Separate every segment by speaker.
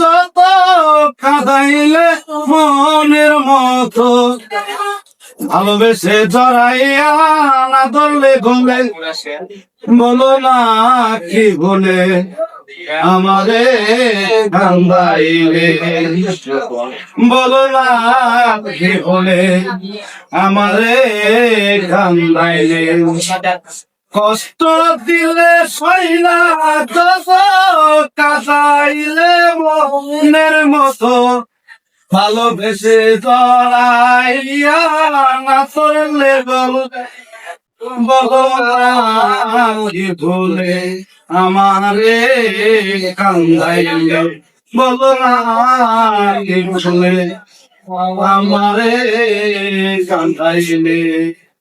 Speaker 1: যত কাঁদাইলে মনের মতো। ভালোবেসে জড়াইয়া না ধরলে ঘুমে বলো না কি বলে? আমারে কান্দাইলে বলো না কি বলে? আমারে কান্দাইলে কষ্ট দিলে সইলা যত কাঁদাইলে মনের মতো। ভালোবেসে জড়াইয়া না বলি ভুলে আমারে কান্দাইলে বল না ভুলে আমারে কান্দাইলে।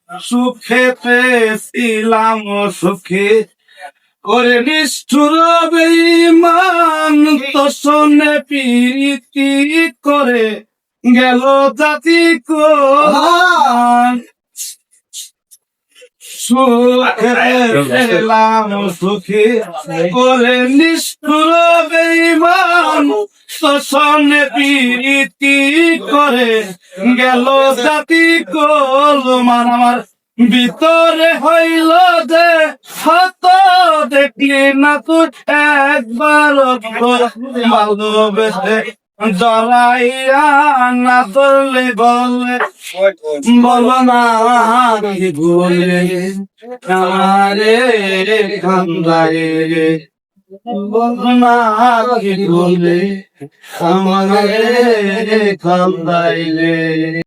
Speaker 1: সুখে পেয়েছিলাম, সুখে। করে নিষ্ঠুর বেঈমান, তো শোনে প্রীতি করে গেল জাতি সুখে করে নিষ্ঠুর বেঈমান তো শোনে প্রীতি করে গেল জাতি কোল মান আমার ভিতরে হইল যে হত দেখলি না তুই একবার ভালোবেসে জড়াইয়া না ধরলে বলে, বল না বলে আমারে কান্দাইলে কি বলে আমারে কান্দাইলে।